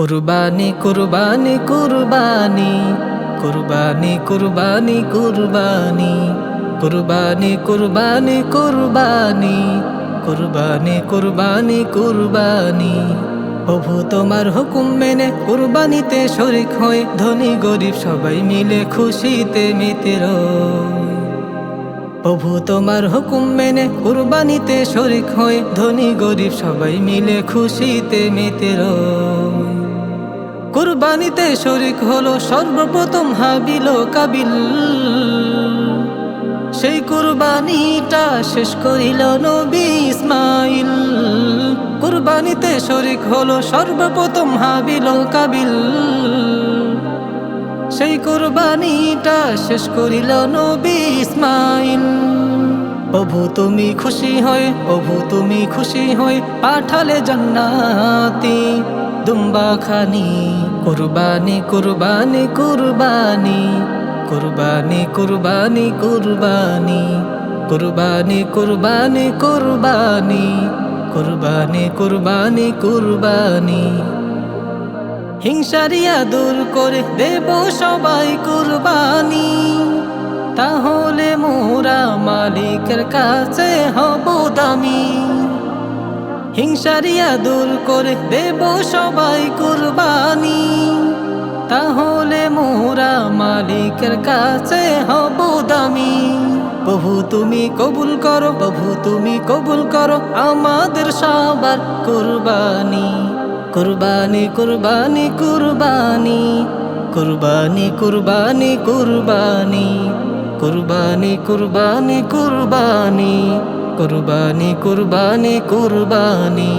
কুরবানি কুরবানি কুরবানি কুরবানি কুরবানি কুরবানি কুরবানি কুরবানি কুরবানি কুরবানি কুরবানি কুরবানি প্রভু তোমার হুকুম মেনে কুরবানিতে শরিক হয়ে ধনী গরিব সবাই মিলে খুশিতে মেতে প্রভু তোমার হুকুম মেনে কুরবানিতে শরিক হয়ে ধনী গরিব সবাই মিলে খুশিতে মেতে কুরবানিতে শরিক হলো সর্বপ্রথম হাবিল কাবিল। সেই কুরবানিটা শেষ করিল নবী ইসমাইল। কুরবানিতে শরিক হলো সর্বপ্রথম হাবিল কাবিল। সেই কুরবানিটা শেষ করিল নবী ইসমাইল। প্রভু তুমি খুশি হয়ে, প্রভু তুমি খুশি হয়ে পাঠালে জান্নাতি। দুম্বা খানি কুরবানি কুরবানি কুরবানি কুরবানি কুরবানি কুরবানি কুরবানি কুরবানি কুরবানি কুরবানি কুরবানি কুরবানি হিংসারিয়া দূর করে দেব সবাই কুরবানি তাহলে মোরা মালিকের কাছে হব দামি হিংসারিয়া দূর করে দেব সবাই কুরবানি। তাহলে মোরা মালিকের কাছে হব দামি। প্রভু তুমি কবুল করো, প্রভু তুমি কবুল করো, আমাদের সবার কুরবানি। কুরবানি কুরবানি কুরবানি। কুরবানি কুরবানি কুরবানি। কুরবানি কুরবানি কুরবানি। কুরবানি কুরবানি কুরবানি।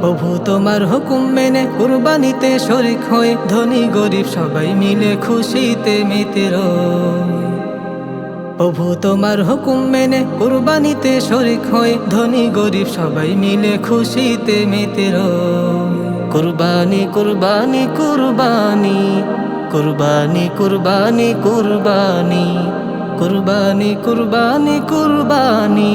প্রভু তোমার হুকুম মেনে কুরবানিতে শরিক হয়ে ধনী, গরিব সবাই মিলে খুশিতে মেতে প্রভু তোমার হুকুম মেনে কুরবানিতে শরিক হয়ে ধনী, গরিব সবাই মিলে খুশিতে মেতে কুরবানি কুরবানি কুরবানি। কুরবানি কুরবানি কুরবানি। কুরবানি কুরবানি কুরবানি।